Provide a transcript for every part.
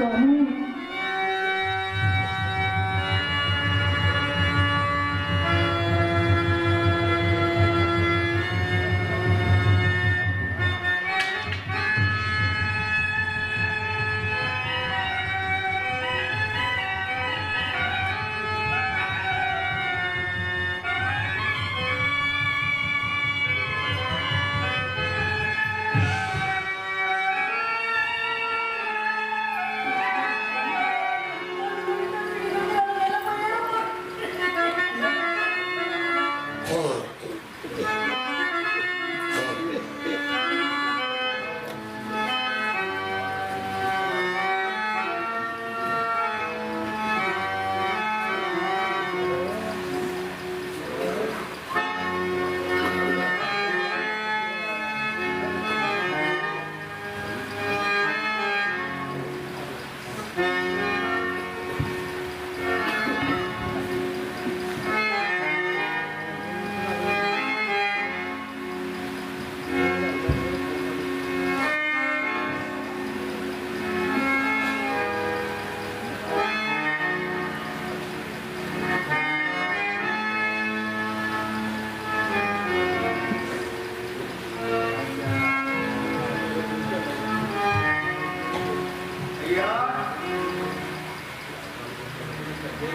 sua mãe Bien,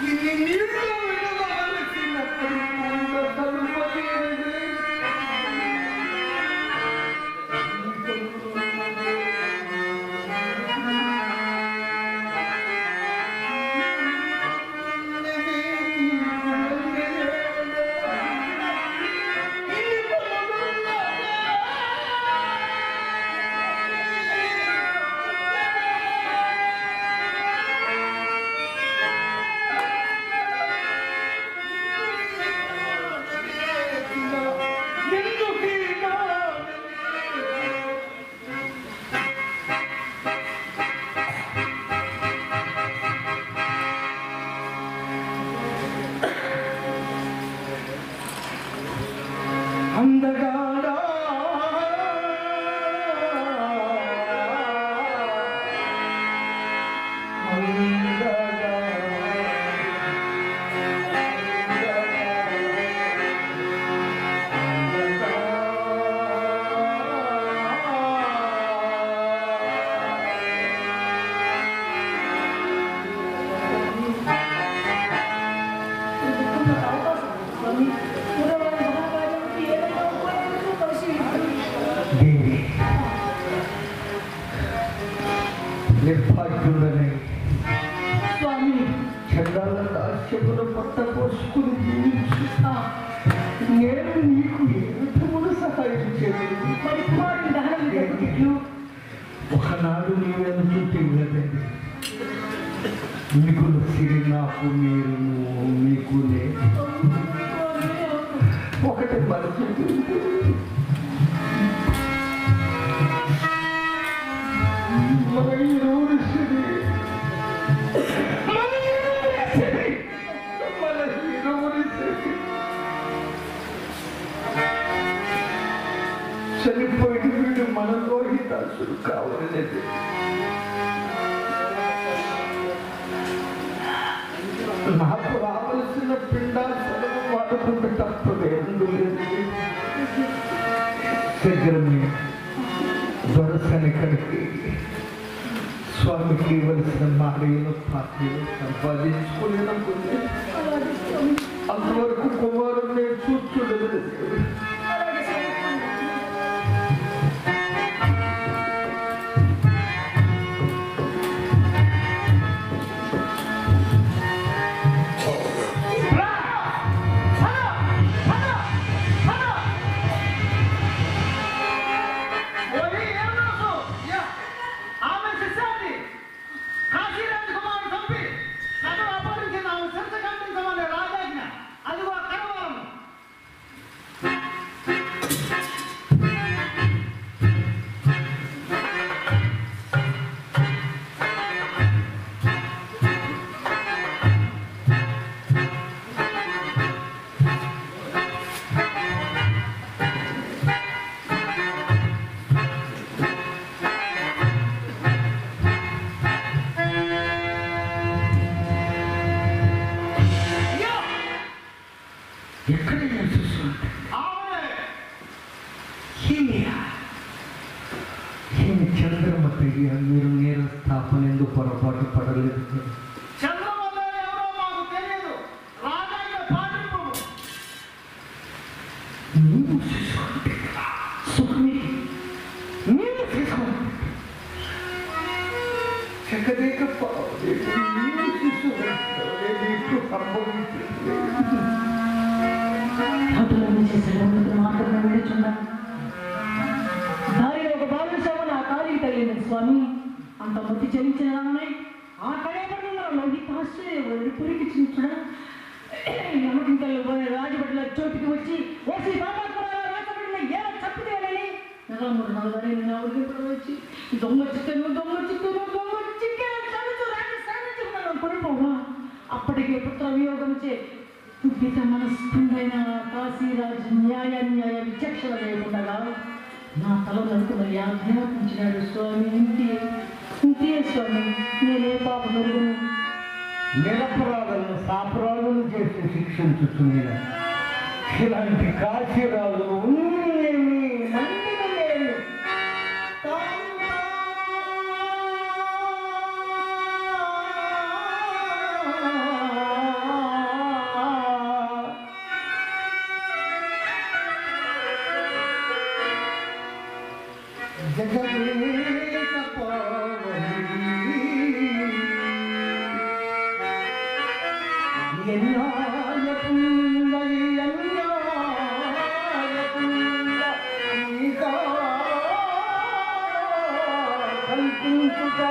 Thank you. దాస్యమును పట్ట పోసుకుని జీవించు నేను నీకు ఏ సహాయం చేయలేదు ఒకనాడు నీవెందుకు తెలియదండి మిగులు సిరి నాకు మీరు పిండాసులు కావాలనేది నాకు రావలసిన పిండాసులు వాడుకుంటే తప్పదు ఎందులేదు శీఘ్రమే దొరసని కడికి స్వామికి ఇవ్వలసిన మాడలు పాత్రలు సంపాదించుకోలేననుకుంది అంతవరకు కుమారుడు నేను చూస్తుండదు విడుచున్నాను దారిలో ఒక బాలుసాము నా కాలికి తగిలింది స్వామి అంత మతి చెల్లించిన ఆ కడేపడిన లోహితాశ్చర్య పురికి చించుడా నమ్మకింతల్లో పోయే రాజభట్ల చోటికి వచ్చి ఓసి బాబాకురా రాజబడిన ఏ చప్పిదేనని నగరముడు నగరే నేను వచ్చి దొంగ చిత్తను దొంగ చిత్తను అప్పటికే పుత్ర వియోగంచే దుఃఖిత మనస్కుండైన కాశీరాజు న్యాయ న్యాయ విచక్షణ లేకుండా నా తల నడుకుని ఆజ్ఞాపించినాడు స్వామి ఇంటి ఇంతే స్వామి నేనే పాప మెరుగును నిరపరాధులను సాపరాధులు చేసి శిక్షించుతుంది ఇలాంటి కాశీరాజులు কিন্তু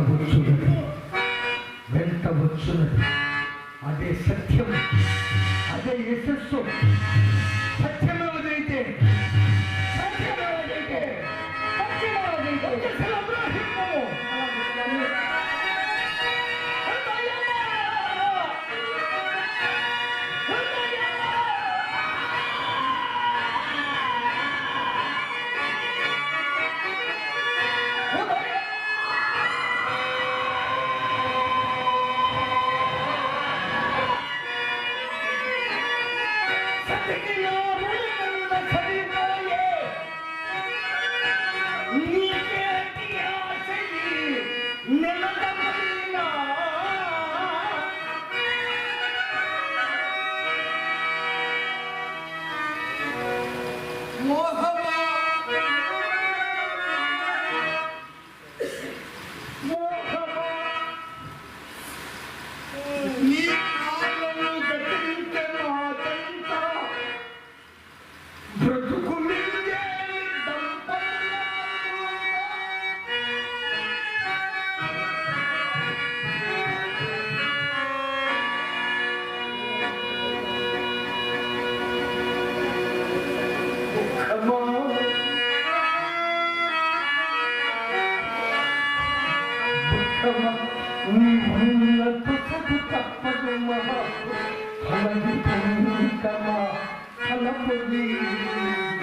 వెంటబుచ్చున్నది వెంటబుచ్చున్నది అదే సత్యం అదే యశస్సు సత్యం ఎవరైతే సత్యం ఎవరైతే సత్యం ఎవరైతే Thank you.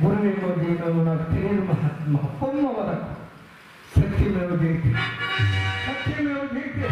ಗುರುವಿನ ಜೀವನವನ್ನು ತಿಳಿದ ಮಹಾತ್ಮ ಒಮ್ಮವರ ಸತ್ಯಮೇವ ಜಯತೆ ಸತ್ಯಮೇವ ಜಯತೆ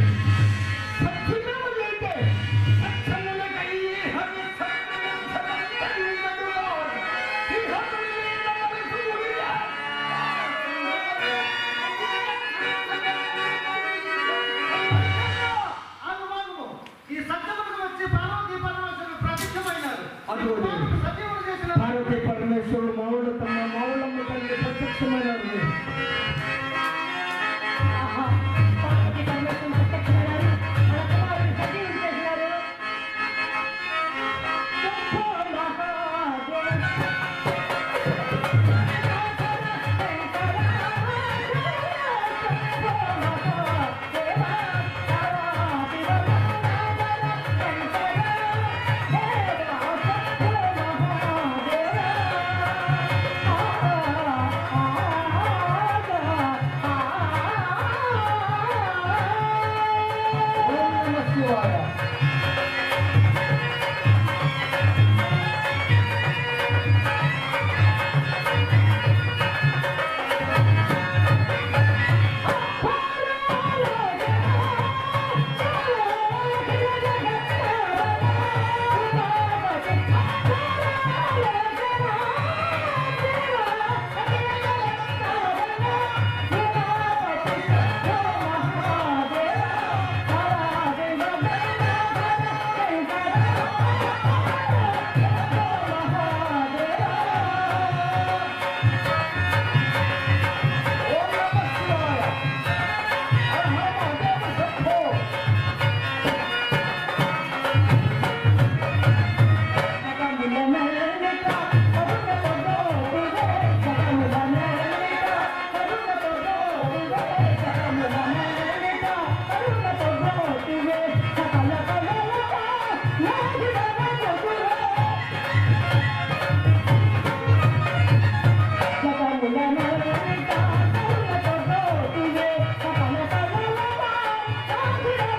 Yeah.